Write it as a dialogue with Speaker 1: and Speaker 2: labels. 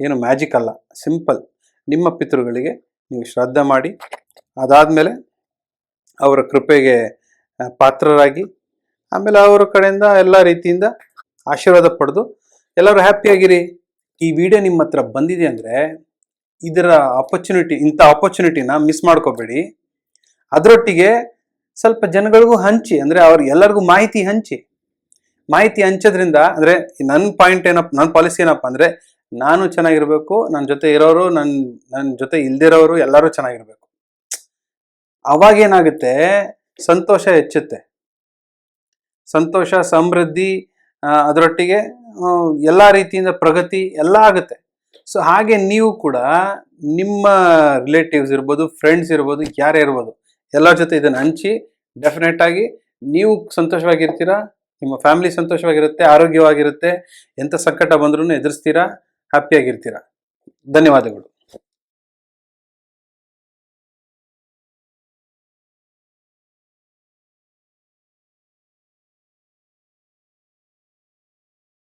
Speaker 1: ಏನು ಮ್ಯಾಜಿಕ್ ಅಲ್ಲ. ಸಿಂಪಲ್ ನಿಮ್ಮ ಪಿತೃಗಳಿಗೆ ನೀವು ಶ್ರದ್ಧೆ ಮಾಡಿ, ಅದಾದಮೇಲೆ ಅವರ ಕೃಪೆಗೆ ಪಾತ್ರರಾಗಿ, ಆಮೇಲೆ ಅವರ ಕಡೆಯಿಂದ ಎಲ್ಲ ರೀತಿಯಿಂದ ಆಶೀರ್ವಾದ ಪಡೆದು ಎಲ್ಲರೂ ಹ್ಯಾಪಿಯಾಗಿರಿ ಈ ವಿಡಿಯೋ ನಿಮ್ಮ ಹತ್ರ ಬಂದಿದೆ ಅಂದರೆ ಇದರ ಆಪರ್ಚುನಿಟಿ ಇಂಥ ಆಪರ್ಚುನಿಟಿನ ಮಿಸ್ ಮಾಡ್ಕೋಬೇಡಿ. ಅದರೊಟ್ಟಿಗೆ ಸ್ವಲ್ಪ ಜನಗಳಿಗೂ ಹಂಚಿ, ಅಂದರೆ ಅವ್ರು ಎಲ್ಲರಿಗೂ ಮಾಹಿತಿ ಹಂಚಿ. ಮಾಹಿತಿ ಹಂಚೋದ್ರಿಂದ, ಅಂದರೆ ನನ್ನ ಪಾಯಿಂಟ್ ಏನಪ್ಪ ನನ್ನ ಪಾಲಿಸಿ ಏನಪ್ಪ ಅಂದರೆ ನಾನು ಚೆನ್ನಾಗಿರ್ಬೇಕು ನನ್ನ ಜೊತೆ ಇರೋರು ನನ್ನ ನನ್ನ ಜೊತೆ ಇಲ್ದಿರೋರು ಎಲ್ಲರೂ ಚೆನ್ನಾಗಿರ್ಬೇಕು. ಅವಾಗ ಏನಾಗುತ್ತೆ? ಸಂತೋಷ ಹೆಚ್ಚುತ್ತೆ. ಸಂತೋಷ, ಸಮೃದ್ಧಿ ಅದರೊಟ್ಟಿಗೆ ಎಲ್ಲ ರೀತಿಯಿಂದ ಪ್ರಗತಿ ಎಲ್ಲ ಆಗುತ್ತೆ. ಸೊ ಹಾಗೆ ನೀವು ಕೂಡ ನಿಮ್ಮ ರಿಲೇಟಿವ್ಸ್ ಇರ್ಬೋದು ಫ್ರೆಂಡ್ಸ್ ಇರ್ಬೋದು, ಯಾರೇ ಇರ್ಬೋದು, ಎಲ್ಲರ ಜೊತೆ ಇದನ್ನು ಹಂಚಿ ಡೆಫಿನೆಟ್ ಆಗಿ ನೀವು ಸಂತೋಷವಾಗಿರ್ತೀರಾ? ನಿಮ್ಮ ಫ್ಯಾಮಿಲಿ ಸಂತೋಷವಾಗಿರುತ್ತೆ, ಆರೋಗ್ಯವಾಗಿರುತ್ತೆ ಎಂಥ ಸಂಕಟ ಬಂದ್ರೂ ಎದುರಿಸ್ತೀರಾ? ಹ್ಯಾಪಿಯಾಗಿರ್ತೀರಾ. ಧನ್ಯವಾದಗಳು.